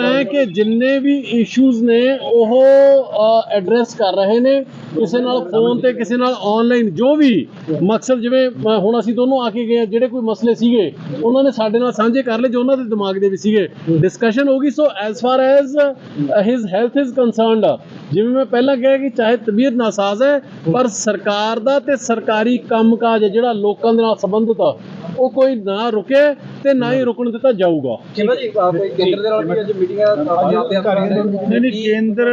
otra ਹੈ ਕਿ ਜਿੰਨੇ ਵੀ ਇਸ਼ੂਜ਼ ਨੇ, ਉਹ ਐਡਰੈਸ ਕਰ ਰਹੇ ਨੇ। ਕਿਸੇ ਨਾਲ ਫੋਨ ਤੇ, ਕਿਸੇ ਨਾਲ ਆਨਲਾਈਨ ਜੋ ਵੀ ਮਕਸਦ ਜਿਵੇਂ ਹੁਣ ਅਸੀਂ ਦੋਨੋਂ ਆ ਕੇ ਗਏ ਜਿਹੜੇ ਕੋਈ ਮਸਲੇ ਸੀਗੇ, ਉਹਨਾਂ ਨੇ ਸਾਡੇ ਨਾਲ ਸਾਂਝੇ ਕਰ ਲਏ, ਜੋ ਉਹਨਾਂ ਦੇ ਦਿਮਾਗ ਦੇ ਵਿੱਚ ਸੀਗੇ। ਡਿਸਕਸ਼ਨ ਹੋ ਗਈ so as far as his health is concerned ਜਿਵੇਂ ਮੈਂ ਪਹਿਲਾਂ ਕਿਹਾ ਕਿ ਚਾਹੇ ਤਬੀਅਤ ਨਾਸਾਜ਼ ਹੈ, ਪਰ ਸਰਕਾਰ ਦਾ ਤੇ ਸਰਕਾਰੀ ਕੰਮਕਾਜ ਹੈ, ਜਿਹੜਾ ਲੋਕਾਂ ਦੇ ਨਾਲ ਸੰਬੰਧਿਤ ਉਹ ਕੋਈ ਨਾ ਰੁਕੇ ਤੇ ਨਾ ਹੀ ਰੁਕਣ ਦਿੱਤਾ ਜਾਊਗਾ। ਕਿਵੇਂ ਜੀ ਕੋਈ ਕੇਂਦਰ ਦੇ ਨਾਲ ਵੀ ਅੱਜ ਮੀਟਿੰਗ ਪੰਜਾਬ ਦੇ ਨਹੀਂ ਨਹੀਂ, ਕੇਂਦਰ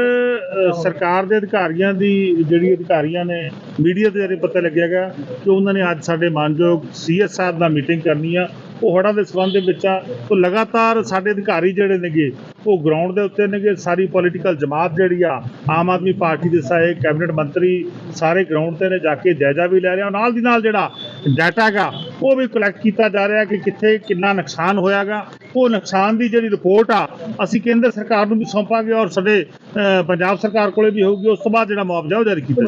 ਸਰਕਾਰ ਦੇ ਅਧਿਕਾਰੀਆਂ ਦੀ ਜਿਹੜੀ ਅਧਿਕਾਰੀਆਂ ਨੇ, ਮੀਡੀਆ ਦੇ ਜ਼ਰੀਏ ਪਤਾ ਲੱਗਿਆ ਗਿਆ ਕਿ ਉਹਨਾਂ ਨੇ ਅੱਜ ਸਾਡੇ ਮਾਨਯੋਗ ਸੀਐਸ ਸਾਹਿਬ ਨਾਲ ਮੀਟਿੰਗ ਕਰਨੀ ਆ। ਉਹ ਹੜ੍ਹਾਂ ਦੇ ਸੰਬੰਧ ਦੇ ਵਿੱਚ ਆ। ਉਹ ਲਗਾਤਾਰ ਸਾਡੇ ਅਧਿਕਾਰੀ ਜਿਹੜੇ ਨੇਗੇ, ਉਹ ਗਰਾਊਂਡ ਦੇ ਉੱਤੇ ਨੇਗੇ। ਸਾਰੀ ਪੋਲੀਟੀਕਲ ਜਮਾਤ ਜਿਹੜੀ ਆ, ਆਮ ਆਦਮੀ ਪਾਰਟੀ ਦੇ ਸਾਰੇ ਕੈਬਨਿਟ ਮੰਤਰੀ ਸਾਰੇ ਗਰਾਊਂਡ ਤੇ ਨੇ, ਜਾ ਕੇ ਜਾਇਜ਼ਾ ਵੀ ਲੈ ਰਿਹਾ ਆ। ਨਾਲ ਦੀ ਨਾਲ ਜਿਹੜਾ ਡਾਟਾ ਹੈਗਾ ਉਹ ਵੀ ਕਲੈਕਟ ਕੀਤਾ ਜਾ ਰਿਹਾ ਕਿ ਕਿੱਥੇ ਕਿੰਨਾ ਨੁਕਸਾਨ ਹੋਇਆਗਾ। ਉਹ ਨੁਕਸਾਨ ਦੀ ਜਿਹੜੀ ਰਿਪੋਰਟ ਆ ਅਸੀਂ ਕੇਂਦਰ ਸਰਕਾਰ ਨੂੰ ਵੀ ਸੌਂਪਾਂਗੇ ਔਰ ਸਾਡੇ ਪੰਜਾਬ ਸਰਕਾਰ ਕੋਲੇ ਵੀ ਹੋਊਗੀ। ਉਸ ਤੋਂ ਬਾਅਦ ਜਿਹੜਾ ਮੁਆਵਜ਼ਾ ਉਹ ਜਾਰੀ ਕੀਤਾ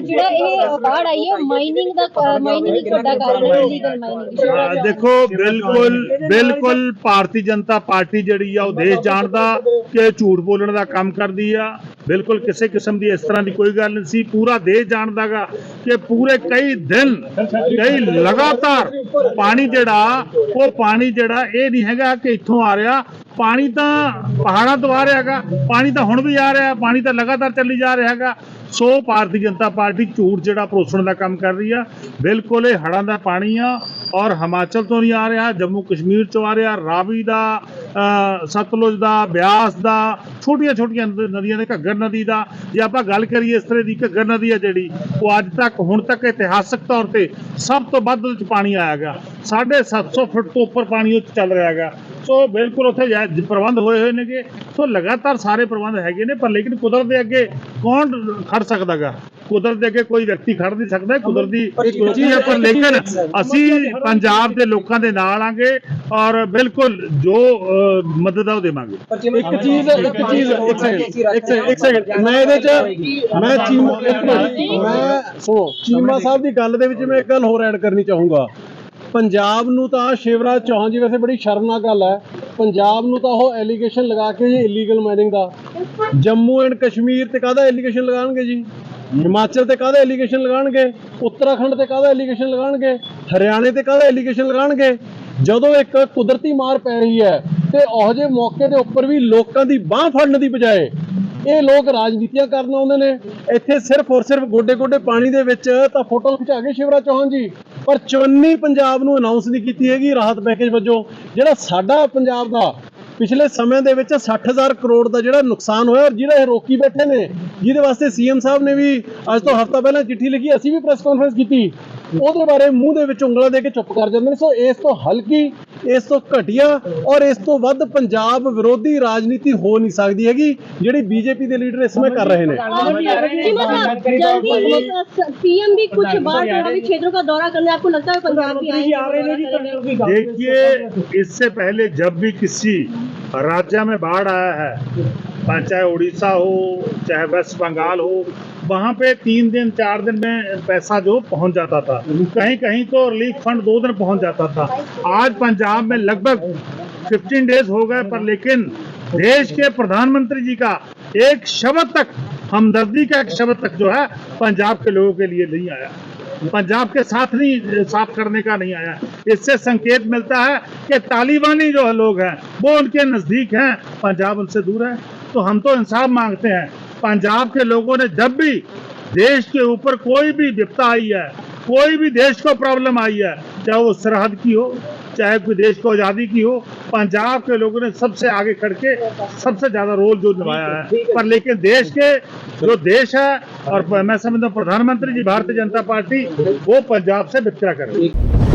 ਜਿਹੜਾ ਇਹ ਬਾੜ ਆਈ ਹੈ ਮਾਈਨਿੰਗ ਦਾ ਮਾਈਨਿੰਗ ਇੱਕ ਵੱਡਾ ਕਾਰਨ ਹੈ ਇਲੀਗਲ ਮਾਈਨਿੰਗ ਅ, ਦੇਖੋ ਬਿਲਕੁਲ ਬਿਲਕੁਲ ਭਾਰਤੀ ਜਨਤਾ ਪਾਰਟੀ ਜਿਹੜੀ ਆ ਉਹ ਦੇਸ਼ ਜਾਣਦਾ ਕਿ ਝੂਠ ਬੋਲਣ ਦਾ ਕੰਮ ਕਰਦੀ ਆ। ਬਿਲਕੁਲ ਕਿਸੇ ਕਿਸਮ ਦੀ ਇਸ ਤਰ੍ਹਾਂ ਦੀ ਕੋਈ ਗੱਲ ਨਹੀਂ ਸੀ। ਪੂਰਾ ਦੇਸ਼ ਜਾਣਦਾਗਾ ਕਿ ਪੂਰੇ ਕਈ ਦਿਨ, ਕਈ ਲਗਾਤਾਰ ਪਾਣੀ ਜਿਹੜਾ, ਉਹ ਪਾਣੀ ਜਿਹੜਾ ਇਹ ਨਹੀਂ ਹੈਗਾ ਕਿ ਇੱਥੋਂ ਆ ਰਿਹਾ। ਪਾਣੀ ਤਾਂ ਪਹਾੜਾਂ ਤੋਂ ਆ ਰਿਹਾ ਹੈਗਾ, ਪਾਣੀ ਤਾਂ ਹੁਣ ਵੀ ਆ ਰਿਹਾ, ਪਾਣੀ ਤਾਂ ਲਗਾਤਾਰ ਚੱਲੀ ਜਾ ਰਿਹਾ ਹੈਗਾ। ਸੋ ਭਾਰਤੀ ਜਨਤਾ ਪਾਰਟੀ ਝੂਠ ਜਿਹੜਾ ਪਰੋਸਣ ਦਾ ਕੰਮ ਕਰ ਰਹੀ ਆ। ਬਿਲਕੁਲ ਇਹ ਹੜ੍ਹਾਂ ਦਾ ਪਾਣੀ ਆ ਔਰ ਹਿਮਾਚਲ ਤੋਂ ਨਹੀਂ ਆ ਰਿਹਾ ਜੰਮੂ ਕਸ਼ਮੀਰ ਤੋਂ ਆ ਰਿਹਾ, ਰਾਵੀ ਦਾ ਸਤਲੁਜ ਦਾ, ਬਿਆਸ ਦਾ ਛੋਟੀਆਂ ਛੋਟੀਆਂ ਨਦੀਆਂ ਨੇ ਘੱਗਰ ਨਦੀ ਦਾ, ਜੇ ਆਪਾਂ ਗੱਲ ਕਰੀਏ ਇਸ ਤਰ੍ਹਾਂ ਦੀ ਘੱਗਰ ਨਦੀ ਹੈ ਜਿਹੜੀ, ਉਹ ਅੱਜ ਤੱਕ, ਹੁਣ ਤੱਕ ਇਤਿਹਾਸਕ ਤੌਰ ਤੇ ਸਭ ਤੋਂ ਵੱਧ ਉਹਦੇ ਚ ਪਾਣੀ ਆਇਆਗਾ 750 ਫੁੱਟ ਤੋਂ ਉੱਪਰ ਪਾਣੀ ਉਹ 'ਚ ਚੱਲ ਰਿਹਾਗਾ ਸੋ ਬਿਲਕੁਲ ਉੱਥੇ ਜਾ- ਪ੍ਰਬੰਧ ਹੋਏ ਹੋਏ ਨੇਗੇ। ਸੋ ਲਗਾਤਾਰ ਸਾਰੇ ਪ੍ਰਬੰਧ ਹੈਗੇ ਨੇ, ਪਰ ਲੇਕਿਨ ਕੁਦਰਤ ਦੇ ਅੱਗੇ ਕੌਣ ਖੜ ਸਕਦਾਗਾ? ਕੁਦਰਤ ਦੇ ਅੱਗੇ ਕੋਈ ਵਿਅਕਤੀ ਖੜ ਨਹੀਂ ਸਕਦਾ ਕੁਦਰਤ ਦੀ ਚੀਜ਼ ਹੈ ਪਰ ਲੇਕਿਨ ਅਸੀਂ ਪੰਜਾਬ ਦੇ ਲੋਕਾਂ ਦੇ ਨਾਲ ਆਂਗੇ ਔਰ ਬਿਲਕੁਲ ਜੋ ਮਦਦ ਆ ਉਹ ਦੇਵਾਂਗੇ। ਇੱਕ ਚੀਜ਼ ਇੱਕ ਚੀਜ਼ ਇੱਕ ਸੈਕਿੰਡ ਇੱਕ ਸੈਕਿੰਡ ਮੈਂ ਇਹਦੇ ਚ ਮੈਂ ਚੀਮਾ ਮੈਂ ਸੁਣੋ ਚੀਮਾ ਸਾਹਿਬ ਦੀ ਗੱਲ ਦੇ ਵਿੱਚ ਮੈਂ ਇੱਕ ਗੱਲ ਹੋਰ ਐਡ ਕਰਨੀ ਚਾਹੂੰਗਾ। ਪੰਜਾਬ ਨੂੰ ਤਾਂ ਸ਼ਿਵਰਾਜ ਚੌਹਾਨ ਜੀ ਵੈਸੇ ਬੜੀ ਸ਼ਰਮਨਾਕ ਗੱਲ ਹੈ। ਪੰਜਾਬ ਨੂੰ ਤਾਂ ਉਹ ਐਲੀਗੇਸ਼ਨ ਲਗਾ ਕੇ ਜੀ ਇਲੀਗਲ ਮਾਈਨਿੰਗ ਦਾ। ਜੰਮੂ ਐਂਡ ਕਸ਼ਮੀਰ ਤੇ ਕਾਹਦਾ ਐਲੀਗੇਸ਼ਨ ਲਗਾਉਣਗੇ ਜੀ? ਹਿਮਾਚਲ ਤੇ ਕਾਹਦਾ ਐਲੀਗੇਸ਼ਨ ਲਗਾਉਣਗੇ? ਉੱਤਰਾਖੰਡ ਤੇ ਕਾਹਦਾ ਐਲੀਗੇਸ਼ਨ ਲਗਾਉਣਗੇ? ਹਰਿਆਣੇ ਤੇ ਕਾਹਦਾ ਐਲੀਗੇਸ਼ਨ ਲਗਾਉਣਗੇ? ਜਦੋਂ ਇੱਕ ਕੁਦਰਤੀ ਮਾਰ ਪੈ ਰਹੀ ਹੈ ਤੇ ਉਹ ਜਿਹੇ ਮੌਕੇ ਦੇ ਉੱਪਰ ਵੀ ਲੋਕਾਂ ਦੀ ਬਾਹ ਫੜਨ ਦੀ ਬਜਾਏ ਇਹ ਲੋਕ ਰਾਜਨੀਤੀਆਂ ਕਰਨ ਆਉਂਦੇ ਨੇ। ਇੱਥੇ ਸਿਰਫ ਔਰ ਸਿਰਫ ਗੋਡੇ ਗੋਡੇ ਪਾਣੀ ਦੇ ਵਿੱਚ ਤਾਂ ਫੋਟੋ ਖਿਚਾ ਕੇ ਸ਼ਿਵਰਾਜ ਚੌਹਾਨ ਜੀ। ਪਰ ਚਵੰਨੀ ਪੰਜਾਬ ਨੂੰ ਅਨਾਉਂਸ ਨਹੀਂ ਕੀਤੀ ਹੈਗੀ, ਰਾਹਤ ਪੈਕੇਜ ਵਜੋਂ। ਜਿਹੜਾ ਸਾਡਾ ਪੰਜਾਬ ਦਾ ਪਿਛਲੇ ਸਮੇਂ ਦੇ ਵਿੱਚ 60000 ਕਰੋੜ ਦਾ ਜਿਹੜਾ ਨੁਕਸਾਨ ਹੋਇਆ ਔਰ ਜਿਹੜਾ ਇਹ ਰੋਕੀ ਬੈਠੇ ਨੇ ਜਿਹਦੇ ਵਾਸਤੇ ਸੀਐਮ ਸਾਹਿਬ ਨੇ ਵੀ ਅੱਜ ਤੋਂ ਹਫ਼ਤਾ ਪਹਿਲਾਂ ਚਿੱਠੀ ਲਿਖੀ ਅਸੀਂ ਵੀ ਪ੍ਰੈਸ ਕਾਨਫਰੰਸ ਕੀਤੀ ਉਹਦੇ ਬਾਰੇ ਮੂੰਹ ਦੇ ਵਿੱਚ ਉਂਗਲਾਂ ਦੇ ਕੇ ਚੁੱਪ ਕਰ ਜਾਂਦੇ ਨੇ ਸੋ ਇਸ ਤੋਂ ਹਲਕੀ ਇਸ ਤੋਂ ਘਟੀਆ ਔਰ ਇਸ ਤੋਂ ਵੱਧ ਪੰਜਾਬ ਵਿਰੋਧੀ ਰਾਜਨੀਤੀ ਹੋ ਨਹੀਂ ਸਕਦੀ ਹੈਗੀ ਜਿਹੜੀ ਬੀਜੇਪੀ ਦੇ ਲੀਡਰ ਇਸ ਸਮੇਂ ਕਰ ਰਹੇ ਨੇ चीमा साहब जल्दी सीएम भी कुछ बाढ़ प्रभावित क्षेत्रों का दौरा करने आपको लगता है पंजाब भी आएंगे देखिए इससे पहले जब भी किसी राज्य में बाढ़ आया है। चाहे उड़ीसा हो, चाहे वेस्ट बंगाल हो, वहाँ पे तीन दिन, चार दिन में पैसा जो पहुँच जाता था। कहीं कहीं तो रिलीफ फंड दो दिन पहुँच जाता था। आज पंजाब में लगभग 15 डेज़ हो गए, पर लेकिन देश के प्रधानमंत्री जी का एक शब्द तक, हमदर्दी का एक शब्द तक जो है, पंजाब के लोगों के लिए नहीं आया। पंजाब के साथ नहीं, साफ़ करने का नहीं आया। इससे संकेत मिलता है कि तालिबानी जो लोग हैं, वो उनके नज़दीक हैं। पंजाब उनसे दूर है। तो हम तो इंसाफ मांगते हैं। पंजाब के लोगों ने जब भी देश के ऊपर कोई भी विपता आई है, कोई भी देश को प्रॉब्लम आई है, चाहे वो सरहद की हो चाहे कोई देश को आज़ादी की हो पंजाब के लोगों ने सबसे आगे खड़ के सबसे ज्यादा रोल जो निभाया है पर लेकिन देश के जो देश है और मैं समझता हूँ प्रधानमंत्री जी भारतीय जनता पार्टी वो पंजाब से वितकरा कर रही है